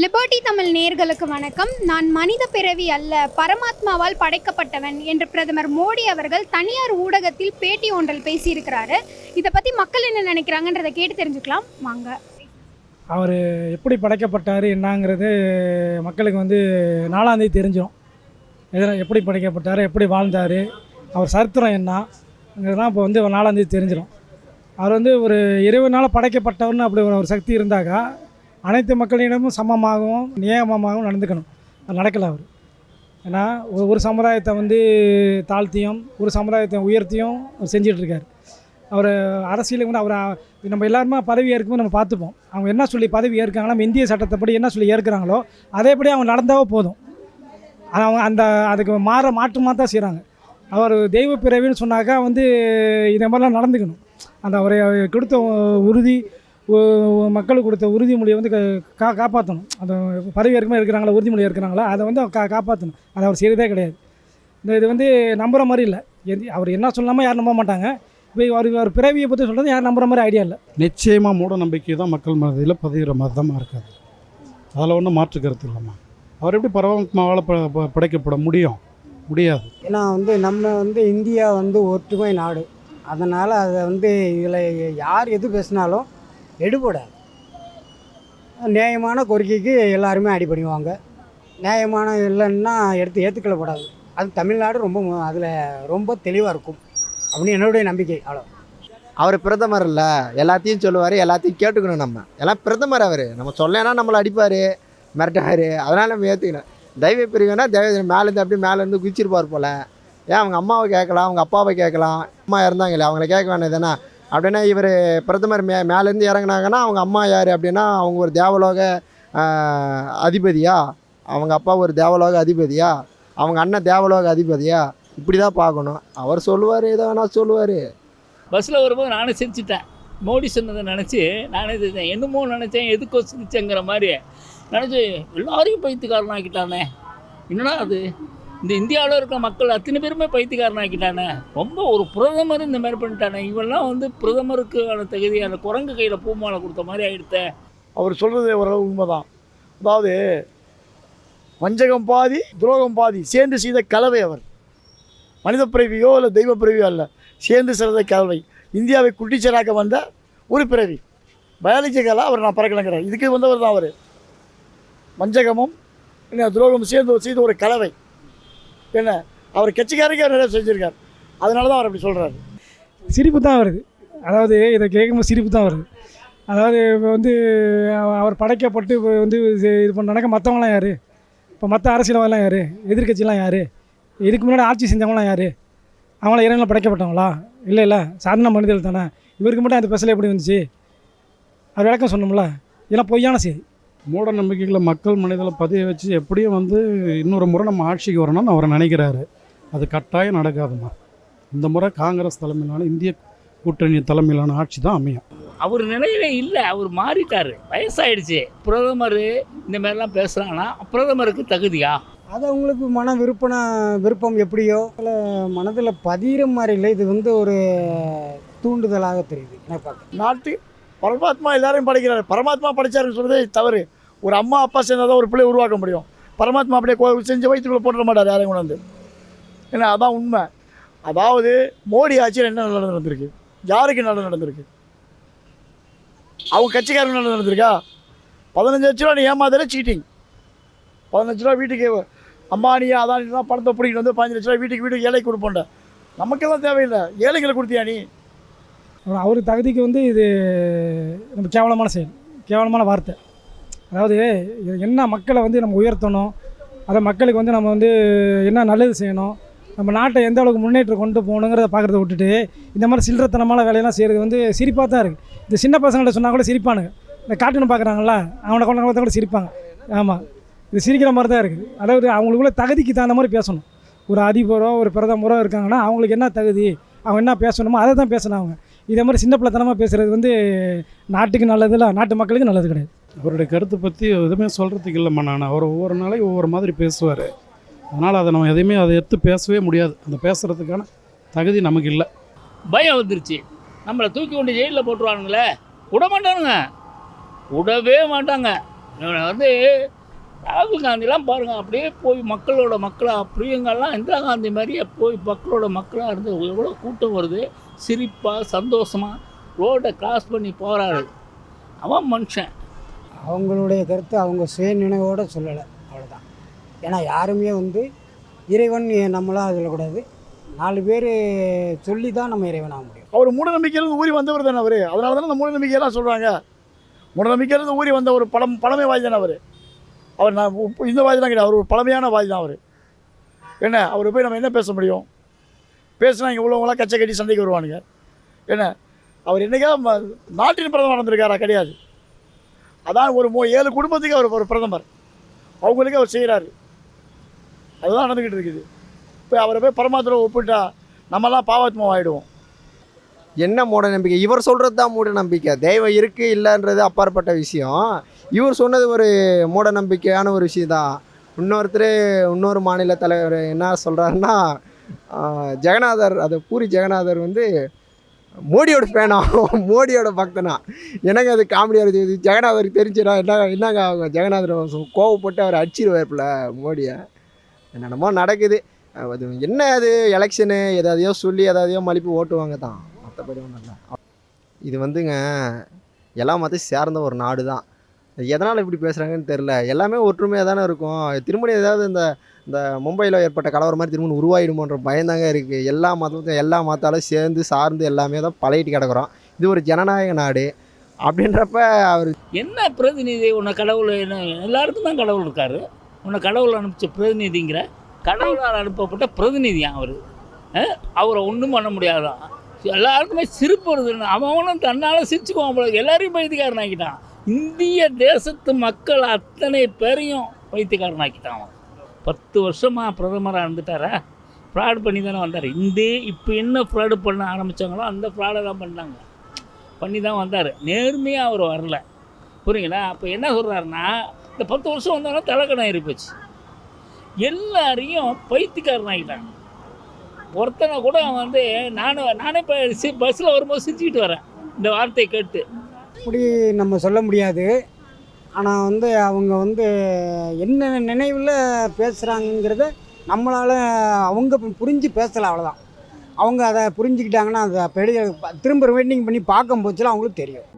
Liberty Tamil நேர்களுக்கு வணக்கம். நான் மனித பிறவி அல்ல பரமாத்மாவால் படைக்கப்பட்டவன் என்று பிரதமர் மோடி அவர்கள் தனியார் ஊடகத்தில் பேட்டி ஒன்றில் பேசியிருக்கிறாரு. இதை பற்றி மக்கள் என்ன நினைக்கிறாங்கன்றதை கேட்டு தெரிஞ்சுக்கலாம். வாங்க. அவர் எப்படி படைக்கப்பட்டார் என்னங்கிறது மக்களுக்கு வந்து நாலாந்தேதி தெரிஞ்சிடும் எதில் எப்படி படைக்கப்பட்டார் எப்படி வாழ்ந்தார் அவர் சரித்திரம் என்னங்கிறதுலாம் இப்போ வந்து நாலாந்தேதி தெரிஞ்சிடும் அவர் வந்து ஒரு இருபது நாளாக படைக்கப்பட்டவர்னு அப்படி ஒரு சக்தி இருந்தாக்கா அனைத்து மக்களிடமும் சமமாகவும் நியமமாகவும் நடந்துக்கணும். அது நடக்கலை அவர். ஏன்னா ஒரு சமுதாயத்தை வந்து தாழ்த்தியும் ஒரு சமுதாயத்தை உயர்த்தியும் அவர் செஞ்சிட்ருக்கார். அவர் அரசியலுக்கு வந்து அவர் நம்ம எல்லாருமே பதவி ஏற்கும்போது நம்ம பார்த்துப்போம். அவங்க என்ன சொல்லி பதவி ஏற்காங்களோ நம்ம இந்திய சட்டத்தைப்படி என்ன சொல்லி ஏற்கிறாங்களோ அதேபடி அவங்க நடந்தாவோ போதும். அவங்க அந்த அதுக்கு மாற மாற்றமாக தான் செய்கிறாங்க அவர் தெய்வ பிறவின்னு சொன்னாக்கா வந்து இதை மாதிரிலாம் நடந்துக்கணும். அந்த அவரை கொடுத்த உறுதி மக்களுக்கு கொடுத்த உறுதிமொழியை வந்து க- காப்பாற்றணும் அந்த பதவி ஏற்கனவே இருக்கிறாங்களா உறுதிமொழி இருக்கிறாங்களா அதை வந்து கா காப்பாற்றணும் அதை அவர் செய்கிறதே கிடையாது. இந்த இது வந்து நம்புகிற மாதிரி இல்லை. எது அவர் என்ன சொல்லாமல் யாரும் நம்ப மாட்டாங்க. இப்போ அவர் அவர் பிறவியை பற்றி சொல்கிறது யாரும் நம்புற மாதிரி ஐடியா இல்லை. நிச்சயமாக மூட நம்பிக்கை தான் மக்கள் மனதில் பதிகிற மதமாக இருக்காது. அதில் ஒன்றும் மாற்று கருத்து இல்லைம்மா. அவர் எப்படி பரமாத்மாவால் ப ப- படைக்கப்பட முடியும்? முடியாது. ஏன்னா வந்து நம்ம வந்து இந்தியா வந்து ஒற்றுமை நாடு. அதனால் அதை வந்து இதில் யார் எது பேசினாலும் எடுபடாது. நியாயமான கோரிக்கைக்கு எல்லாருமே அடிபணிவாங்க நியாயமான இல்லைன்னா எடுத்து ஏற்றுக்கொள்ளப்படாது அது தமிழ்நாடு ரொம்ப அதில் ரொம்ப தெளிவாக இருக்கும் அப்படின்னு என்னுடைய நம்பிக்கை. அவ்வளோ அவர் பிரதமர் இல்லை. எல்லாத்தையும் சொல்லுவார் எல்லாத்தையும் கேட்டுக்கணும் நம்ம. எல்லாம் பிரதமர் அவர். நம்ம சொல்லலைன்னா நம்மளை அடிப்பார் மிரட்டாரு அதனால் நம்ம ஏற்றுக்கணும் தெய்வ பிரிவுனா தெய்வ மேலேருந்து அப்படியே மேலேருந்து குதிச்சிருப்பார் போல். ஏன் அவங்க அம்மாவை கேட்கலாம் அவங்க அப்பாவை கேட்கலாம்? அம்மா இறந்தாங்களே அவங்கள கேட்க வேண்டியது தானே? அப்படின்னா இவர் பிரதமர் மே மேலேருந்து இறங்குனாங்கன்னா அவங்க அம்மா யார் அப்படின்னா அவங்க ஒரு தேவலோக அதிபதியா? அவங்க அப்பா ஒரு தேவலோக அதிபதியா? அவங்க அண்ணன் தேவலோக அதிபதியா? இப்படி தான் பார்க்கணும். அவர் சொல்லுவார் எதை வேணால் சொல்லுவார். பஸ்ஸில் வரும்போது நானே சிரிச்சிட்டேன். மோடி சொன்னதை நினச்சி நானே சிரித்தேன். என்னமோ நினச்சேன் எதுக்கோ சிரிச்சேங்கிற மாதிரி. நினச்சி எல்லாரையும் பைத்தியக்காரனாக்கிட்டானே. என்னடா அது? இந்த இந்தியாவில் இருக்க மக்கள் அத்தனை பேருமே பைத்தியக்காரனாக்கிட்டானே. ரொம்ப ஒரு பிரதமர் இந்த மாதிரி பண்ணிட்டானே. இவெல்லாம் வந்து பிரதமருக்கான தகுதியான குரங்கு கையில் பூமாலை கொடுத்த மாதிரி ஆகிடுத்த அவர் சொல்கிறது ஓரளவு உண்மைதான். அதாவது வஞ்சகம் பாதி துரோகம் பாதி சேர்ந்து செய்த கலவை அவர். மனித பிறவியோ இல்லை தெய்வ பிறவியோ அல்ல சேர்ந்து செய்த கலவை. இந்தியாவை குட்டிச்சராக வந்த ஒரு பிறவி. பயாலஜிக்கலாக அவர் நான் பறக்கலைங்கிறார். இதுக்கு வந்தவர் தான் அவர். வஞ்சகமும் துரோகமும் துரோகம் சேர்ந்து செய்த ஒரு கலவை. என்ன அவர் கட்சிக்காரருக்கு அவர் நிறைய செஞ்சுருக்கார். அதனால தான் அவர் அப்படி சொல்கிறாரு சிரிப்பு தான் வருது. அதாவது இதை கேட்கும்போது சிரிப்பு தான் வருது. அதாவது இப்போ வந்து அவ- அவர் படைக்கப்பட்டு இப்போ வந்து இது இது நடக்க மற்றவங்களாம் யார்? இப்போ மற்ற அரசியல்வாதிலாம் யார்? எதிர்க்கட்சிலாம் யார்? இதுக்கு முன்னாடி ஆட்சி செஞ்சவங்களாம் யார்? அவங்களாம் இறைவனில் படைக்கப்பட்டவங்களா? இல்லை இல்லை. சாதாரண மனிதர்கள் தானே. இவருக்கு மட்டும் அந்த பெசல் எப்படி வந்துச்சு? அவர் விளக்கம் சொன்னோம்ல இதெல்லாம் பொய்யான செய்தி. மூட நம்பிக்கைகளை மக்கள் மனதில் பதிய வச்சு எப்படியும் வந்து இன்னொரு முறை நம்ம ஆட்சிக்கு வரணும்னு அவர் நினைக்கிறாரு. அது கட்டாயம் நடக்காதும்மா இந்த முறை காங்கிரஸ் தலைமையிலான இந்திய கூட்டணி தலைமையிலான ஆட்சி தான் அமையும். அவர் நிலையில இல்லை. அவர் மாறிட்டார். வயசாயிடுச்சு. பிரதமர் இந்த மாதிரிலாம் பேசுகிறாங்கன்னா பிரதமருக்கு தகுதியா? அது அவங்களுக்கு மன விருப்பன விருப்பம் எப்படியோ? மனதில் பதிகிற மாதிரி இல்லை. இது வந்து ஒரு தூண்டுதலாக தெரியுது. எனக்கு நாட்டு பரமாத்மா எல்லாரையும் படைக்கிறாரு. பரமாத்மா படைச்சாருன்னு சொல்றதே தவறு. ஒரு அம்மா அப்பா சேர்ந்தால் தான் ஒரு பிள்ளை உருவாக்க முடியும். பரமாத்மா அப்படியே கோ- செஞ்சு வயிற்றுக்குள்ளே போட்டுட மாட்டார் யாரையும் கொண்டாந்து. ஏன்னா அதான் உண்மை. அதாவது மோடி ஆட்சியில் என்ன நல்லது நடந்திருக்கு? யாருக்கு நல்லது நடந்திருக்கு? அவங்க கட்சிக்காரங்க நல்லது நடந்திருக்கா? பதினஞ்சு லட்ச ரூபா நீ ஏமாதிரி சீட்டிங் பதினஞ்சு ரூபா வீட்டுக்கு அம்பானியா அதானிலாம் பணத்தை பிடிக்கிட்டு வந்து பதினஞ்சு லட்ச ரூபா வீட்டுக்கு வீட்டுக்கு ஏழைக்கு கொடுப்போண்ட நமக்கெல்லாம் தேவையில்லை. ஏழைகளை கொடுத்தியா நீ? அப்புறம் அவர் தகுதிக்கு வந்து இது நம்ம கேவலமான செயல் கேவலமான வார்த்தை. அதாவது இது என்ன மக்களை வந்து நம்ம உயர்த்தணும் அதை மக்களுக்கு வந்து நம்ம வந்து என்ன நல்லது செய்யணும் நம்ம நாட்டை எந்த அளவுக்கு முன்னேற்றம் கொண்டு போகணுங்கிறத பார்க்குறத விட்டுட்டு இந்த மாதிரி சில்லறத்தனமான வேலையெல்லாம் செய்கிறது வந்து சிரிப்பாக தான் இருக்குது இந்த சின்ன பசங்கள்ட்ட சொன்னால் கூட சிரிப்பானுங்க. இந்த காட்டுன்னு பார்க்குறாங்களா அவனை கொண்ட குளத்தை கூட சிரிப்பாங்க. ஆமாம் இது சிரிக்கிற மாதிரி தான் இருக்குது அதாவது அவங்களுக்குள்ள தகுதிக்கு தகுந்த மாதிரி பேசணும். ஒரு அதிபரோ ஒரு பிரதமரோ இருக்காங்கன்னா அவங்களுக்கு என்ன தகுதி அவங்க என்ன பேசணுமோ அதை தான் பேசணும் அவங்க. இதே மாதிரி சின்ன பிள்ளைத்தனமாக பேசுகிறது வந்து நாட்டுக்கு நல்லது இல்லை நாட்டு மக்களுக்கு நல்லது கிடையாது. அவருடைய கருத்தை பற்றி எதுவுமே சொல்கிறதுக்கு இல்லைம்மா நான். அவர் ஒவ்வொரு நாளையும் ஒவ்வொரு மாதிரி பேசுவார். அதனால் அதை நம்ம எதையுமே அதை எடுத்து பேசவே முடியாது. அந்த பேசுகிறதுக்கான தகுதி நமக்கு இல்லை. பயம் வந்துருச்சு. நம்மளை தூக்கி கொண்டு ஜெயிலில் போட்டுருவானுங்களே. விட மாட்டானுங்க. விடவே மாட்டாங்க. இவனை வந்து ராகுல் காந்திலாம் பாருங்கள் அப்படியே போய் மக்களோட மக்களாக பிரியங்கள்லாம் இந்திரா காந்தி மாதிரியே போய் மக்களோட மக்களாக இருந்து எவ்வளோ கூட்டம் வருது. சிரிப்பாக சந்தோஷமாக ரோடை கிராஸ் பண்ணி போகிறாரு அவன் மனுஷன். அவங்களுடைய கருத்து அவங்க சுயநினைவோடு சொல்லலை. அவ்வளோதான் ஏன்னா யாருமே வந்து இறைவன் நம்மளாம் அதில் கூடாது நாலு பேர் சொல்லி தான் நம்ம இறைவன் ஆக முடியும். அவர் மூடநம்பிக்கையிலிருந்து ஊறி வந்தவர் தானே அவர். அதனால தானே அந்த மூடநம்பிக்கையெல்லாம் சொல்கிறாங்க மூடநம்பிக்கையிலிருந்து ஊறி வந்த ஒரு பழம் பழமை வாதி தானே அவர். அவர் நான் இந்த வாதி தான் கிடையாது. அவர் ஒரு பழமையான வாதி தான் அவர். என்ன? அவர் போய் நம்ம என்ன பேச முடியும்? பேசினா இங்கே உள்ளவங்களாம் கச்சை கட்டி சண்டைக்கு வருவானுங்க. என்ன? அவர் என்னைக்கா நாட்டின் பிரதமர் நடந்திருக்காரா கிடையாது. அதான் ஒரு மூ ஏழு குடும்பத்துக்கு அவர் ஒரு பிரதமர். அவங்களுக்கு அவர் செய்கிறாரு அதுதான் நடந்துக்கிட்டு இருக்குது. இப்போ அவரை போய் பரமாத்திரம் ஒப்பிட்டா நம்மலாம் பாவாத்மா ஆகிடுவோம் என்ன மூட நம்பிக்கை? இவர் சொல்கிறது தான் மூட நம்பிக்கை. தெய்வம் இருக்குது இல்லைன்றது அப்பாற்பட்ட விஷயம். இவர் சொன்னது ஒரு மூட நம்பிக்கையான ஒரு விஷயம் தான் இன்னொருத்தர் இன்னொரு மாநில தலைவர் என்ன சொல்கிறாருன்னா ஜெகநாதர் அது பூரி ஜெகநாதர் வந்து மோடியோட ஃபேனா மோடியோட பக்தனா? எனக்கு அது காமெடியாக இருக்குது? இது ஜெகநாதருக்கு தெரிஞ்சிடா என்ன என்னங்க அவங்க ஜெகநாதர் கோவப்பட்டு அவர் அடிச்சிருவார்ல மோடியை? என்னென்னமோ நடக்குது. அது என்ன அது? எலெக்ஷனு எதாவதையோ சொல்லி எதாவதையோ மலிப்பு ஓட்டுவாங்க தான். மற்றபடி ஒன்றும் இல்லை. இது வந்துங்க எல்லா மதத்தையும் சேர்ந்த ஒரு நாடு தான் எதனால் இப்படி பேசுகிறாங்கன்னு தெரில எல்லாமே ஒற்றுமையாக தானே இருக்கும். திரும்ப ஏதாவது இந்த இந்த மும்பையில் ஏற்பட்ட கலவரம் மாதிரி திரும்ப உருவாயிடுமோன்ற பயந்தாங்க இருக்குது எல்லா மதத்தையும் எல்லா மதத்தாலும் சேர்ந்து சார்ந்து எல்லாமே தான் பழகிட்டு கிடக்குறோம். இது ஒரு ஜனநாயக நாடு. அப்படின்றப்ப அவர் என்ன பிரதிநிதி? உன்னை கடவுள் என்ன எல்லாருக்கும் தான் கடவுள் இருக்கார். உன்னை கடவுள் அனுப்பிச்ச பிரதிநிதிங்கிற கடவுளால் அனுப்பப்பட்ட பிரதிநிதியான் அவர்? அவரை ஒன்றும் பண்ண முடியாதான். எல்லாருக்குமே சிரிப்பு வருதுன்னு அவனும் தன்னால் சிரிச்சுக்குவான் போல எல்லாரையும் பைத்தியக்காரன் ஆக்கிட்டான் இந்திய தேசத்து மக்கள் அத்தனை பேரையும் பைத்தியக்காரன் ஆக்கிட்டான் அவன். பத்து வருஷமாக பிரதமராக இருந்துட்டாரா? ஃப்ராடு பண்ணி தானே வந்தார். இந்தே இப்போ என்ன ஃப்ராடு பண்ண ஆரம்பித்தாங்களோ அந்த ஃப்ராடை தான் பண்ணாங்க. பண்ணி தான் வந்தார். நேர்மையாக அவர் வரல. புரியுங்களா? அப்போ என்ன சொல்கிறாருன்னா இந்த பத்து வருஷம் வந்தாலும் தலைக்கணம் ஏறிப்போச்சு எல்லாரையும் பைத்தியக்காரன் ஆகிட்டாங்க ஒருத்தனை கூட அவன் வந்து நானும் நானே இப்போ சி பஸ்ஸில் வரும்போது சிரிச்சுக்கிட்டு வரேன். இந்த வார்த்தையை கேட்டு. அப்படி நம்ம சொல்ல முடியாது. ஆனால் வந்து அவங்க வந்து என்ன நினைவில் பேசுகிறாங்கங்கிறத நம்மளால் அவங்க புரிஞ்சு பேசலை அவ்வளோதான் அவங்க அதை புரிஞ்சுக்கிட்டாங்கன்னா அதை பெரிய திரும்ப வெயிட்டிங் பண்ணி பார்க்கும் போச்சுல அவங்களுக்கு தெரியும்.